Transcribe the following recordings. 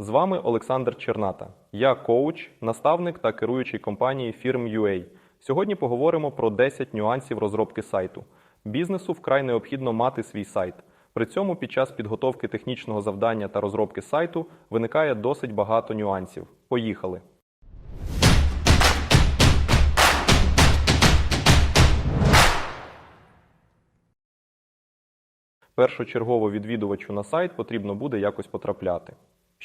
З вами Олександр Черната. Я коуч, наставник та керуючий компанії Firm.ua. Сьогодні поговоримо про 10 нюансів розробки сайту. Бізнесу вкрай необхідно мати свій сайт. При цьому під час підготовки технічного завдання та розробки сайту виникає досить багато нюансів. Поїхали! Першочергово відвідувачу на сайт потрібно буде якось потрапляти.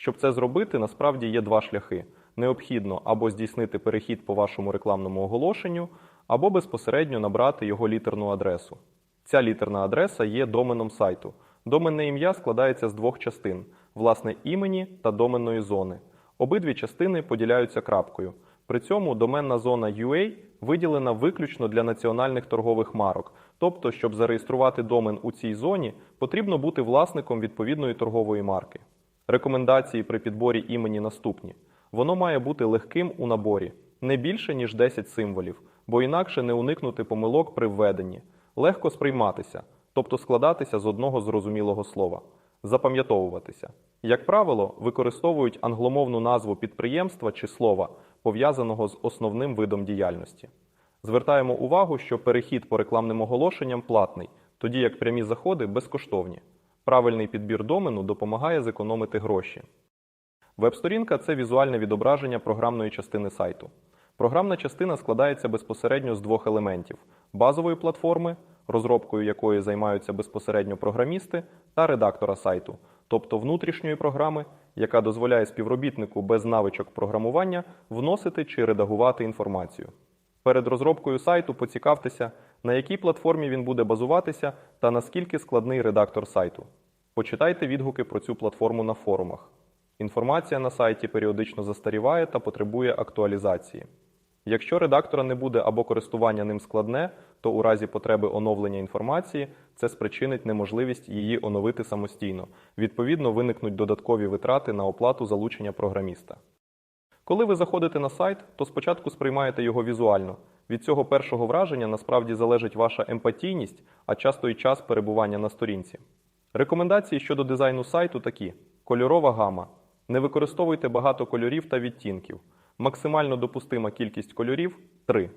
Щоб це зробити, насправді є два шляхи. Необхідно або здійснити перехід по вашому рекламному оголошенню, або безпосередньо набрати його літерну адресу. Ця літерна адреса є доменом сайту. Доменне ім'я складається з двох частин: власне імені та доменної зони. Обидві частини поділяються крапкою. При цьому доменна зона UA виділена виключно для національних торгових марок. Тобто, щоб зареєструвати домен у цій зоні, потрібно бути власником відповідної торгової марки. Рекомендації при підборі імені наступні: воно має бути легким у наборі, не більше ніж 10 символів, бо інакше не уникнути помилок при введенні, легко сприйматися, тобто складатися з одного зрозумілого слова, запам'ятовуватися. Як правило, використовують англомовну назву підприємства чи слова, пов'язаного з основним видом діяльності. Звертаємо увагу, що перехід по рекламним оголошенням платний, тоді як прямі заходи безкоштовні. Правильний підбір домену допомагає зекономити гроші. Веб-сторінка це візуальне відображення програмної частини сайту. Програмна частина складається безпосередньо з двох елементів: базової платформи, розробкою якої займаються безпосередньо програмісти, та редактора сайту, тобто внутрішньої програми, яка дозволяє співробітнику без навичок програмування вносити чи редагувати інформацію. Перед розробкою сайту поцікавтеся, на якій платформі він буде базуватися та наскільки складний редактор сайту. Почитайте відгуки про цю платформу на форумах. Інформація на сайті періодично застаріває та потребує актуалізації. Якщо редактора не буде або користування ним складне, то у разі потреби оновлення інформації це спричинить неможливість її оновити самостійно. Відповідно, виникнуть додаткові витрати на оплату залучення програміста. Коли ви заходите на сайт, то спочатку сприймаєте його візуально. Від цього першого враження насправді залежить ваша емпатійність, а часто і час перебування на сторінці. Рекомендації щодо дизайну сайту такі: кольорова гама. Не використовуйте багато кольорів та відтінків. Максимально допустима кількість кольорів 3.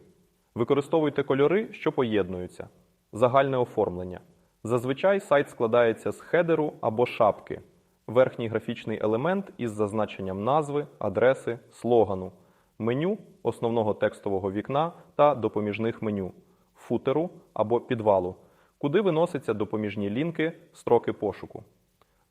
Використовуйте кольори, що поєднуються. Загальне оформлення. Зазвичай сайт складається з хедеру або шапки, верхній графічний елемент із зазначенням назви, адреси, слогану, меню основного текстового вікна та допоміжних меню, футеру або підвалу, куди виносяться допоміжні лінки, строки пошуку.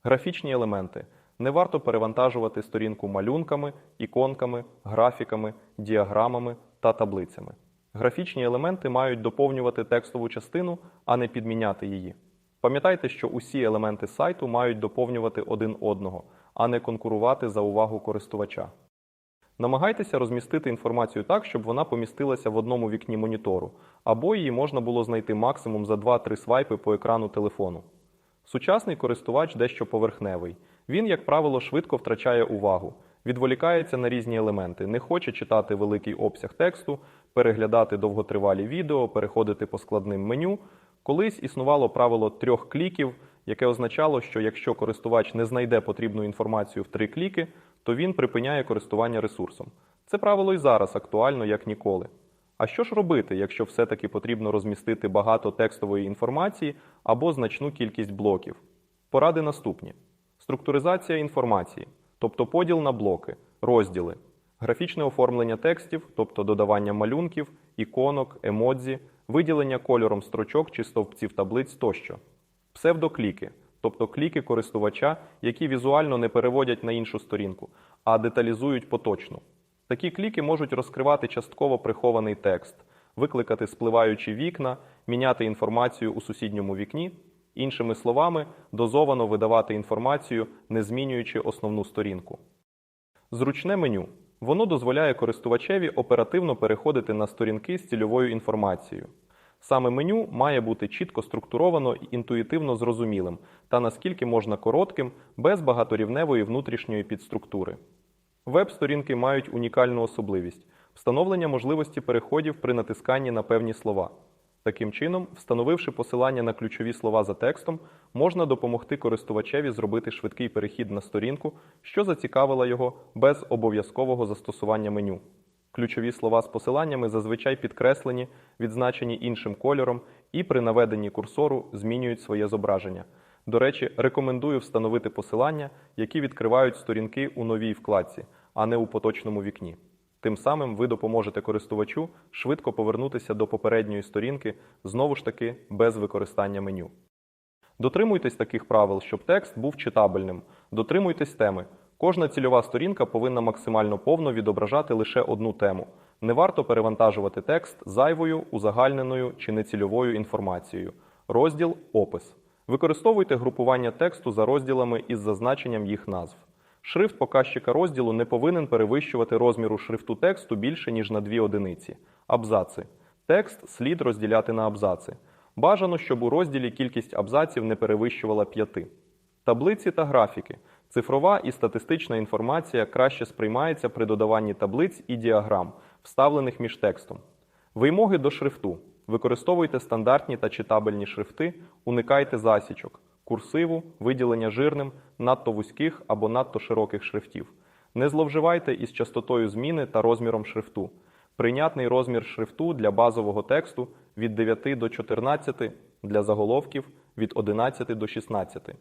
Графічні елементи. Не варто перевантажувати сторінку малюнками, іконками, графіками, діаграмами та таблицями. Графічні елементи мають доповнювати текстову частину, а не підміняти її. Пам'ятайте, що усі елементи сайту мають доповнювати один одного, а не конкурувати за увагу користувача. Намагайтеся розмістити інформацію так, щоб вона помістилася в одному вікні монітору, або її можна було знайти максимум за 2-3 свайпи по екрану телефону. Сучасний користувач дещо поверхневий. Він, як правило, швидко втрачає увагу, відволікається на різні елементи, не хоче читати великий обсяг тексту, переглядати довготривалі відео, переходити по складним меню. Колись існувало правило трьох кліків, яке означало, що якщо користувач не знайде потрібну інформацію в три кліки, то він припиняє користування ресурсом. Це правило і зараз актуально як ніколи. А що ж робити, якщо все-таки потрібно розмістити багато текстової інформації або значну кількість блоків? Поради наступні: структуризація інформації, тобто поділ на блоки, розділи, графічне оформлення текстів, тобто додавання малюнків, іконок, емодзі, виділення кольором строчок чи стовпців таблиць тощо, псевдокліки, тобто кліки користувача, які візуально не переводять на іншу сторінку, а деталізують поточну. Такі кліки можуть розкривати частково прихований текст, викликати спливаючі вікна, міняти інформацію у сусідньому вікні, іншими словами, дозовано видавати інформацію, не змінюючи основну сторінку. Зручне меню. Воно дозволяє користувачеві оперативно переходити на сторінки з цільовою інформацією. Саме меню має бути чітко структуровано і інтуїтивно зрозумілим та наскільки можна коротким, без багаторівневої внутрішньої підструктури. Веб-сторінки мають унікальну особливість встановлення можливості переходів при натисканні на певні слова. Таким чином, встановивши посилання на ключові слова за текстом, можна допомогти користувачеві зробити швидкий перехід на сторінку, що зацікавила його без обов'язкового застосування меню. Ключові слова з посиланнями зазвичай підкреслені, відзначені іншим кольором і при наведенні курсору змінюють своє зображення. До речі, рекомендую встановити посилання, які відкривають сторінки у новій вкладці, а не у поточному вікні. Тим самим ви допоможете користувачу швидко повернутися до попередньої сторінки, знову ж таки без використання меню. Дотримуйтесь таких правил, щоб текст був читабельним. Дотримуйтесь теми. Кожна цільова сторінка повинна максимально повно відображати лише одну тему. Не варто перевантажувати текст зайвою, узагальненою чи нецільовою інформацією. Розділ опис. Використовуйте групування тексту за розділами із зазначенням їх назв. Шрифт показчика розділу не повинен перевищувати розміру шрифту тексту більше, ніж на дві одиниці. Абзаци. Текст слід розділяти на абзаци. Бажано, щоб у розділі кількість абзаців не перевищувала п'яти. Таблиці та графіки. Цифрова і статистична інформація краще сприймається при додаванні таблиць і діаграм, вставлених між текстом. Вимоги до шрифту. Використовуйте стандартні та читабельні шрифти, уникайте засічок, курсиву, виділення жирним, надто вузьких або надто широких шрифтів. Не зловживайте із частотою зміни та розміром шрифту. Прийнятний розмір шрифту для базового тексту від 9 до 14, для заголовків від 11 до 16.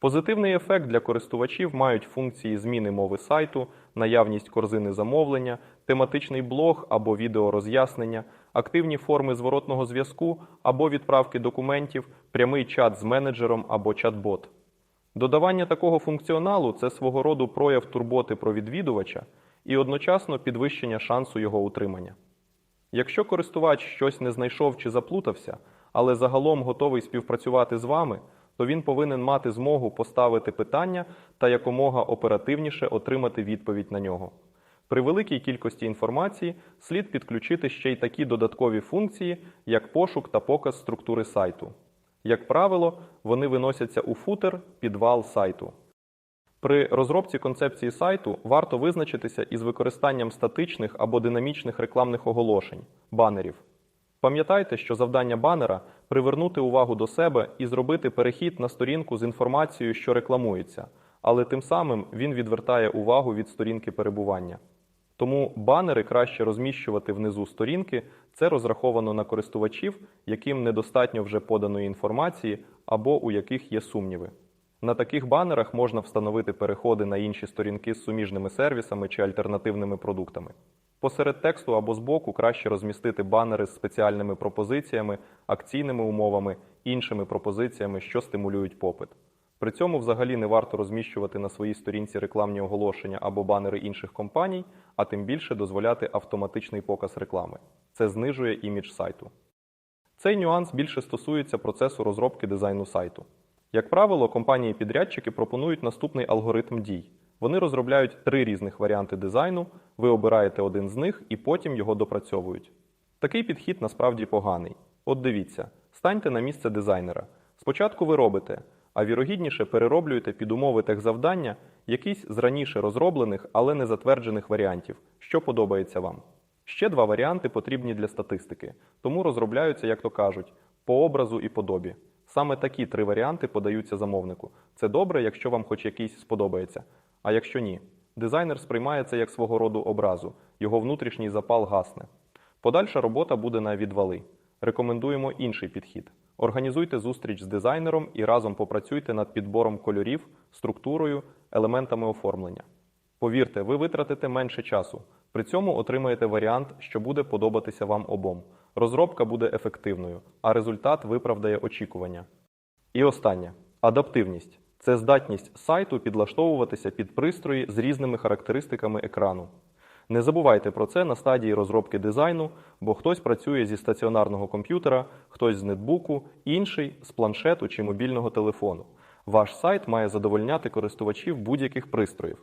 Позитивний ефект для користувачів мають функції зміни мови сайту, наявність корзини замовлення, тематичний блог або відеороз'яснення, активні форми зворотного зв'язку або відправки документів, прямий чат з менеджером або чат-бот. Додавання такого функціоналу це свого роду прояв турботи про відвідувача і одночасно підвищення шансу його утримання. Якщо користувач щось не знайшов чи заплутався, але загалом готовий співпрацювати з вами, то він повинен мати змогу поставити питання та якомога оперативніше отримати відповідь на нього. При великій кількості інформації слід підключити ще й такі додаткові функції, як пошук та показ структури сайту. Як правило, вони виносяться у футер підвал сайту. При розробці концепції сайту варто визначитися із використанням статичних або динамічних рекламних оголошень банерів. Пам'ятайте, що завдання банера привернути увагу до себе і зробити перехід на сторінку з інформацією, що рекламується, але тим самим він відвертає увагу від сторінки перебування. Тому банери краще розміщувати внизу сторінки. Це розраховано на користувачів, яким недостатньо вже поданої інформації або у яких є сумніви. На таких банерах можна встановити переходи на інші сторінки з суміжними сервісами чи альтернативними продуктами. Посеред тексту або збоку краще розмістити банери з спеціальними пропозиціями, акційними умовами, іншими пропозиціями, що стимулюють попит. При цьому взагалі не варто розміщувати на своїй сторінці рекламні оголошення або банери інших компаній, а тим більше дозволяти автоматичний показ реклами. Це знижує імідж сайту. Цей нюанс більше стосується процесу розробки дизайну сайту. Як правило, компанії-підрядчики пропонують наступний алгоритм дій. Вони розробляють три різних варіанти дизайну, ви обираєте один з них і потім його допрацьовують. Такий підхід насправді поганий. От дивіться, станьте на місце дизайнера. Спочатку ви робите, а вірогідніше перероблюєте під умови техзавдання якийсь з раніше розроблених, але не затверджених варіантів, що подобається вам. Ще два варіанти потрібні для статистики, тому розробляються, як то кажуть, по образу і подобі. Саме такі три варіанти подаються замовнику. Це добре, якщо вам хоч якийсь сподобається. А якщо ні, дизайнер сприймає це як свого роду образу, його внутрішній запал гасне. Подальша робота буде на відвали. Рекомендуємо інший підхід. Організуйте зустріч з дизайнером і разом попрацюйте над підбором кольорів, структурою, елементами оформлення. Повірте, ви витратите менше часу. При цьому отримаєте варіант, що буде подобатися вам обом. Розробка буде ефективною, а результат виправдає очікування. І останнє адаптивність це здатність сайту підлаштовуватися під пристрої з різними характеристиками екрану. Не забувайте про це на стадії розробки дизайну, бо хтось працює зі стаціонарного комп'ютера, хтось з нетбуку, інший з планшету чи мобільного телефону. Ваш сайт має задовольняти користувачів будь-яких пристроїв.